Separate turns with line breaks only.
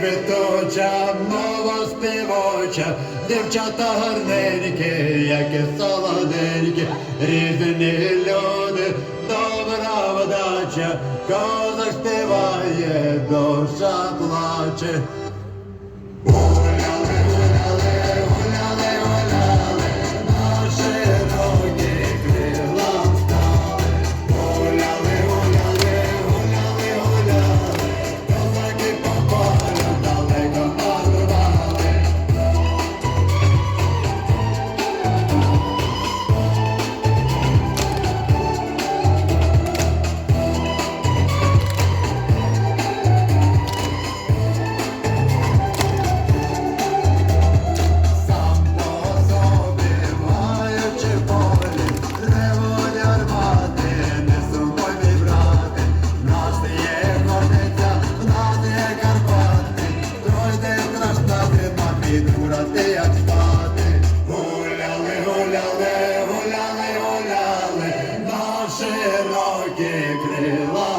квітуча, мова співоча, дівчата гарненькі, і солоденькі, різні люди, добра вдача, козак співає, душа плаче. Курати, як спати, гуляли, гуляли, гуляли, гуляли, наші роки крила.